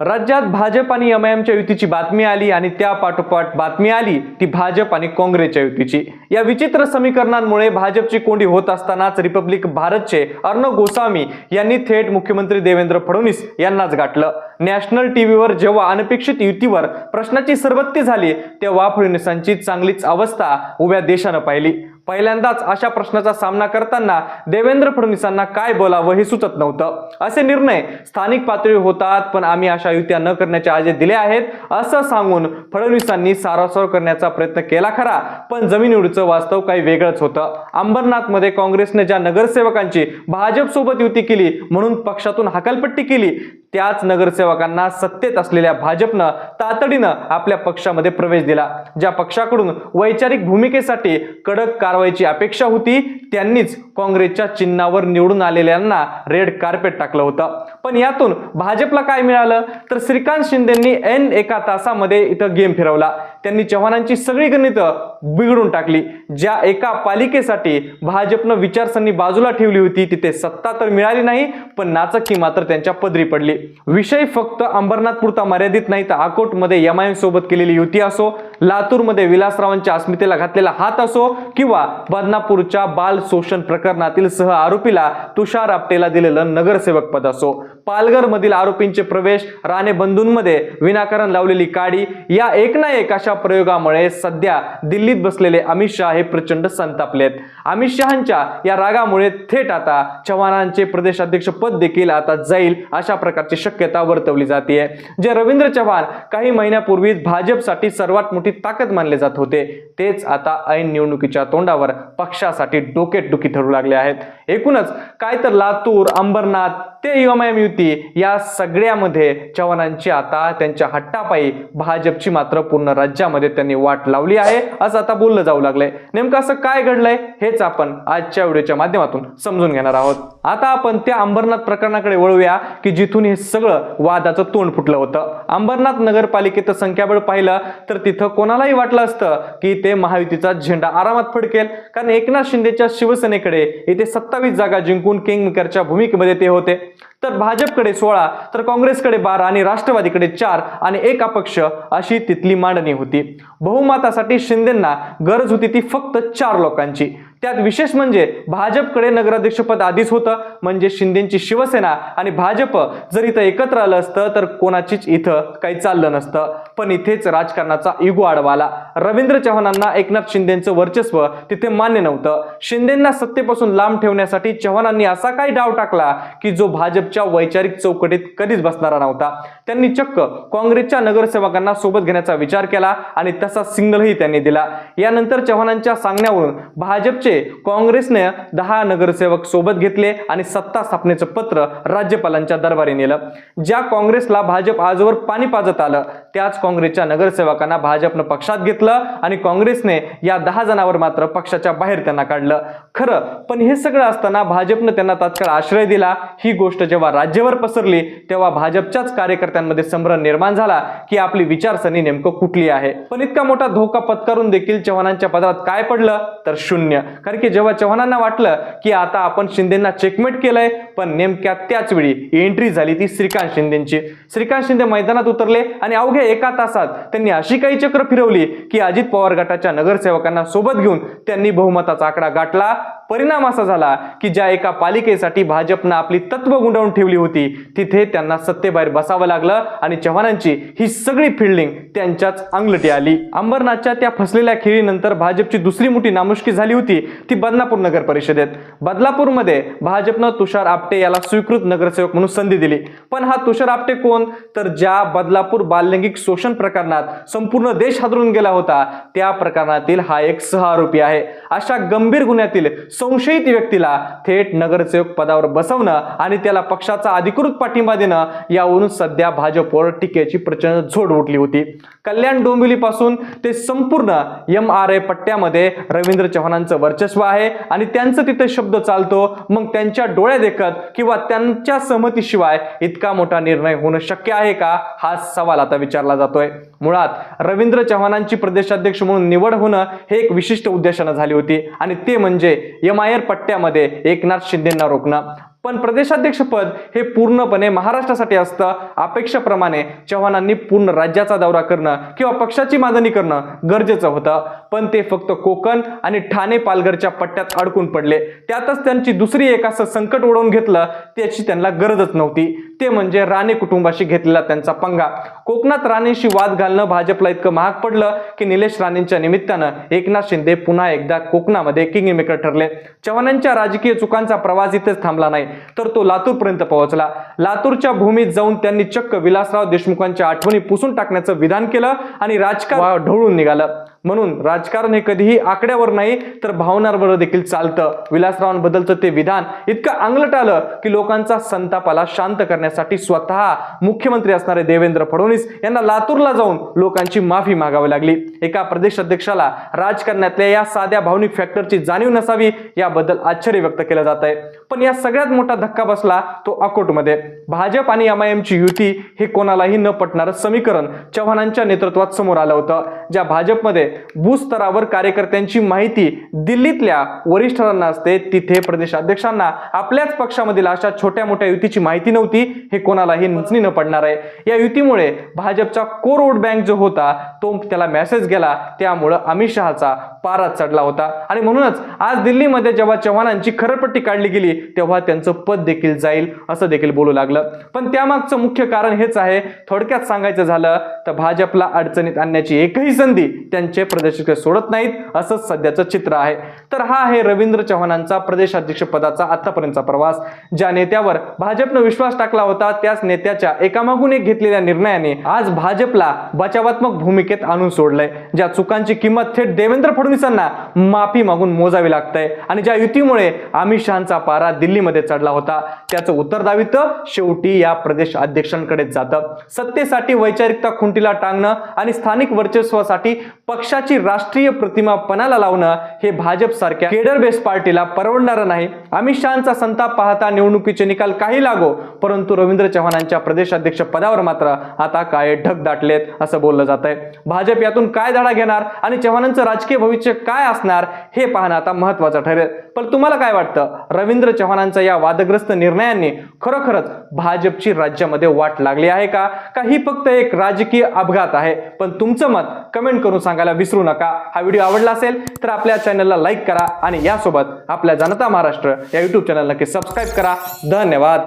राज्यात भाजप आणि एमआयएमच्या युतीची बातमी आली आणि त्या पाठोपाठ बातमी आली ती भाजप आणि काँग्रेसच्या युतीची. या विचित्र समीकरणांमुळे भाजपची कोंडी होत असतानाच रिपब्लिक भारतचे अर्णव गोस्वामी यांनी थेट मुख्यमंत्री देवेंद्र फडणवीस यांनाच गाठलं. नॅशनल टीव्हीवर जेव्हा अनपेक्षित युतीवर प्रश्नाची सरबत्ती झाली तेव्हा फडणवीसांची चांगलीच अवस्था उभ्या देशानं पाहिली. पहिल्यांदाच अशा प्रश्नाचा सामना करताना देवेंद्र फडणवीसांना काय बोलावं हे सुचत नव्हतं. असे निर्णय स्थानिक पातळीवर होतात पण आम्ही अशा युत्या न करण्याचे आदेश दिले आहेत असं सांगून फडणवीसांनी सारासार करण्याचा प्रयत्न केला खरा पण जमिनीवरचं वास्तव काही वेगळंच होतं. अंबरनाथमध्ये काँग्रेसने ज्या नगरसेवकांची भाजप सोबत युती केली म्हणून पक्षातून हकालपट्टी केली त्याच नगरसेवकांना सत्तेत असलेल्या भाजपनं तातडीनं आपल्या पक्षामध्ये प्रवेश दिला. ज्या पक्षाकडून वैचारिक भूमिकेसाठी कडक कारवाईची अपेक्षा होती त्यांनीच काँग्रेसच्या चिन्हावर निवडून आलेल्यांना रेड कार्पेट टाकलं होतं. पण यातून भाजपला काय मिळालं? तर श्रीकांत शिंदेंनी एन एका तासामध्ये इथं गेम फिरवला. त्यांनी चव्हाणांची सगळी गणितं बिघडून टाकली. ज्या एका पालिकेसाठी भाजपनं विचारसरणी बाजूला ठेवली होती तिथे सत्ता तर मिळाली नाही पण नाचक्की मात्र त्यांच्या पदरी पडली. विषय फक्त अंबरनाथ पुरता मर्यादित नाही तर अकोटमध्ये एमआयएम सोबत केलेली युती असो लातूरमध्ये विलासरावांच्या अस्मितेला घातलेला हात असो किंवा बदनापूरच्या बाल शोषण प्रकरणातील सह आरोपीला तुषार आपटेला दिलेलं नगरसेवक पद असो. पालघरमधील आरोपींचे प्रवेश राणे बंधूंमध्ये विनाकारण लावलेली काडी या एक ना एक अशा प्रयोगामुळे सध्या दिल्लीत बसलेले अमित शहा हे प्रचंड संतापलेत अमित शहांच्या या रागामुळे थेट आता चव्हाणांचे प्रदेशाध्यक्ष पद देखील आता जाईल अशा प्रकारची शक्यता वर्तवली जाते जे रवींद्र चव्हाण काही महिन्यापूर्वीच भाजपसाठी सर्वात मोठी ताकद मानले जात होते तेच आता ऐन निवडणुकीच्या तोंडावर पक्षासाठी डोकेटडुकी ठरू लागले आहेत. एकूणच काय तर लातूर अंबरनाथ ते एमआयएम युती या सगळ्यामध्ये चव्हाणांची आता त्यांच्या हट्टापायी भाजपची मात्र पूर्ण राज्यामध्ये त्यांनी वाट लावली आहे असं आता बोललं जाऊ लागलंय. नेमकं असं काय घडलंय हेच आपण आजच्या व्हिडिओच्या माध्यमातून समजून घेणार आहोत. आता आपण त्या अंबरनाथ प्रकरणाकडे वळूया की जिथून हे सगळं वादाचं तोंड फुटलं होतं. अंबरनाथ नगरपालिकेचं संख्याबळ पाहिलं तर तिथं कोणालाही वाटलं असतं की ते महायुतीचा झेंडा आरामात फडकेल. कारण एकनाथ शिंदेच्या शिवसेनेकडे येथे सत्तावीस जागा जिंकून किंगमेकरच्या भूमिकेमध्ये ते होते. तर भाजपकडे सोळा तर काँग्रेसकडे बारा आणि राष्ट्रवादीकडे चार आणि एक अपक्ष अशी तिथली मांडणी होती. बहुमतासाठी शिंदेंना गरज होती ती फक्त चार लोकांची. त्यात विशेष म्हणजे भाजपकडे नगराध्यक्षपद आधीच होतं म्हणजे शिंदेची शिवसेना आणि भाजप जर इथं एकत्र आलं असतं तर कोणाचीच इथं काही चाललं नसतं. पण इथेच राजकारणाचा इगो आडवाला. रवींद्र चव्हाणांना एकनाथ शिंदेचं वर्चस्व तिथे मान्य नव्हतं. शिंदेंना सत्तेपासून लांब ठेवण्यासाठी चव्हाणांनी असा काही डाव टाकला की जो भाजप भाजपच्या वैचारिक चौकटीत कधीच बसणारा नव्हता. त्यांनी चक्क काँग्रेसच्या नगरसेवकांना सोबत घेण्याचा विचार केला आणि तसा सिग्नलही त्यांनी दिला. यानंतर चव्हाणांच्या सांगण्यावरून भाजपचे काँग्रेसने दहा नगरसेवक सोबत घेतले आणि सत्ता स्थापनेचं पत्र राज्यपालांच्या दरबारी नेलं. ज्या काँग्रेसला भाजप आजवर पाणी पाजत आलं त्याच काँग्रेसच्या नगरसेवकांना भाजपनं पक्षात घेतलं आणि काँग्रेसने या दहा जणांवर मात्र पक्षाच्या बाहेर त्यांना काढलं. खरं पण हे सगळं असताना भाजपनं त्यांना तात्काळ आश्रय दिला. ही गोष्ट जेव्हा राज्यभर पसरली तेव्हा भाजपच्याच कार्यकर्त्यांमध्ये संभ्रम निर्माण झाला की आपली विचारसरणी नेमकं कुठली आहे? पण इतका मोठा धोका पत्करून देखील चव्हाणांच्या पदरात काय पडलं? तर शून्य. कारण की जेव्हा चव्हाणांना वाटलं की आता आपण शिंदेना चेकमेट केलंय पण नेमक्या त्याच वेळी एंट्री झाली ती श्रीकांत शिंदेची. श्रीकांत शिंदे मैदानात उतरले आणि अवघ्या एका तासात त्यांनी अशी काही चक्र फिरवली की अजित पवार गटाच्या नगरसेवकांना सोबत घेऊन त्यांनी बहुमताचा आकडा गाठला. परिणाम असा झाला की ज्या एका पालिकेसाठी भाजपनं आपली तत्व गुंडवून ठेवली होती तिथे त्यांना सत्तेबाहेर बसावं लागलं आणि चव्हाणांची ही सगळी फिल्डिंग त्यांच्याच अंगलटी आली. अंबरनाथच्या त्या फसलेल्या खेळीनंतर भाजपची दुसरी मोठी नामुष्की झाली होती ती बदनापूर नगर परिषदेत. बदलापूरमध्ये भाजपनं तुषार आपटे याला स्वीकृत नगरसेवक म्हणून संधी दिली. पण हा तुषार आपटे कोण? तर ज्या बदलापूर बाललैंगिक शोषण प्रकरणात संपूर्ण देश हादरून गेला होता त्या प्रकरणातील हा एक सहआरोपी आहे. अशा गंभीर गुन्ह्यातील संशयित व्यक्तीला थेट नगरसेवक पदावर बसवणं आणि त्याला पक्षाचा अधिकृत पाठिंबा देणं यावरून सध्या भाजपवर टीकेची प्रचंड झोड उठली होती. कल्याण डोंबिवलीपासून ते संपूर्ण एम आर आय पट्ट्यामध्ये रवींद्र चव्हाणांचं वर्चस्व आहे आणि त्यांचं तिथे शब्द चालतो मग त्यांच्या डोळ्या देखत किंवा त्यांच्या सहमतीशिवाय इतका मोठा निर्णय होणं शक्य आहे का? हा सवाल आता विचारला जातोय. मुळात रवींद्र चव्हाणांची प्रदेशाध्यक्ष म्हणून निवड होणं हे एक विशिष्ट उद्देशानं झाली होती आणि ते म्हणजे एम आय आर पट्ट्यामध्ये एकनाथ शिंदेंना रोखणं. पण प्रदेशाध्यक्षपद हे पूर्णपणे महाराष्ट्रासाठी असतं. अपेक्षेप्रमाणे चव्हाणांनी पूर्ण राज्याचा दौरा करणं किंवा पक्षाची मागणी करणं गरजेचं होतं. पण ते फक्त कोकण आणि ठाणे पालघरच्या पट्ट्यात अडकून पडले. त्यातच त्यांची दुसरी एक असं संकट ओढवून घेतलं त्याची त्यांना गरजच नव्हती. ते म्हणजे राणे कुटुंबाशी घेतलेला त्यांचा पंगा. कोकणात राणेशी वाद घालणं भाजपला इतकं महाग पडलं की निलेश राणेंच्या निमित्तानं एकनाथ शिंदे पुन्हा एकदा कोकणामध्ये किंग मेकर ठरले. चव्हाणांच्या राजकीय चुकांचा प्रवास इथेच थांबला नाही तर तो लातूरपर्यंत पोहोचला. लातूरच्या भूमीत जाऊन त्यांनी चक्क विलासराव देशमुखांच्या आठवणी पुसून टाकण्याचं विधान केलं आणि राजकारण ढवळून निघालं. म्हणून राजकारण हे कधीही आकड्यावर नाही तर भावनांवर देखील चालतं. विलासरावांबद्दलचं ते विधान इतकं अंगलट आलं की लोकांचा संतापाला शांत करण्यासाठी स्वतः मुख्यमंत्री असणारे देवेंद्र फडणवीस यांना लातूरला जाऊन लोकांची माफी मागावी लागली. एका प्रदेश अध्यक्षाला राजकारणातल्या या साध्या भावनिक फॅक्टरची जाणीव नसावी याबद्दल आश्चर्य व्यक्त केलं जात आहे पण या सगळ्यात मोठा धक्का बसला तो अकोटमध्ये. भाजप आणि एम आय एमची युती हे कोणालाही न पटणारं समीकरण चव्हाणांच्या नेतृत्वात समोर आलं होतं. ज्या भाजपमध्ये भूस्तरावर कार्यकर्त्यांची माहिती दिल्लीतल्या वरिष्ठांना असते तिथे प्रदेशाध्यक्षांना आपल्याच पक्षामधील अशा छोट्या मोठ्या युतीची माहिती नव्हती हे कोणालाही नचणी न पडणार आहे. या युतीमुळे भाजपचा कोर वोट बँक जो होता तो त्याला मेसेज गेला. त्यामुळं अमित शहाचा पारा चढला होता. आणि म्हणूनच आज दिल्लीमध्ये जेव्हा चव्हाणांची खरपट्टी काढली गेली तेव्हा त्यांचं पद देखील जाईल असं देखील बोलू लागलं. पण त्यामागचं मुख्य कारण हेच आहे. थोडक्यात सांगायचं झालं तर भाजपला अडचणीत आणण्याची एकही संधी त्यांचे प्रदेशाध्यक्ष सोडत नाहीत असंच सध्याचं चित्र आहे. तर हा आहे रवींद्र चव्हाणांचा प्रदेशाध्यक्ष पदाचा आतापर्यंतचा प्रवास. ज्या नेत्यावर भाजपनं विश्वास टाकला होता त्याच नेत्याच्या एकामागून एक घेतलेल्या निर्णयाने आज भाजपला बचावात्मक भूमिकेत आणून सोडलंय. ज्या चुकांची किंमत थेट देवेंद्र फडणवीसांना माफी मागून मोजावी लागतंय. आणि ज्या युतीमुळे अमित शहाचा पारा दिल्लीमध्ये चढला होता त्याचं उत्तरदायित्व शेवटी या प्रदेश अध्यक्षांकडेच जातं. सत्तेसाठी वैचारिकता खुंटीला टांगणं आणि स्थानिक वर्चस्वासाठी पक्षाची राष्ट्रीय प्रतिमा पणाला लावणं हे भाजप सारख्या केडर बेस पार्टीला परवडणारं नाही. अमित शहाचा संताप पाहता निवडणुकीचे निकाल काही लागो परंतु रवींद्र चव्हाणांच्या प्रदेशाध्यक्ष पदावर मात्र आता काय ढग दाटलेत असं बोललं जात आहे भाजप यातून काय धडा घेणार आणि चव्हाणांचं राजकीय भविष्य काय असणार हे पाहणं आता महत्वाचं ठरेल. पण तुम्हाला काय वाटतं? रवींद्र चव्हाणांचा या वादग्रस्त निर्णयांनी खरोखरच भाजपची राज्यामध्ये वाट लागली आहे का? का ही फक्त एक राजकीय अपघात आहे. पण तुमचं मत कमेंट करून सांगायला विसरू नका. हा व्हिडिओ आवडला असेल तर आपल्या चॅनलला लाईक करा आणि यासोबत आपल्या जनता महाराष्ट्र या युट्यूब चॅनल नक्की सबस्क्राईब करा. धन्यवाद.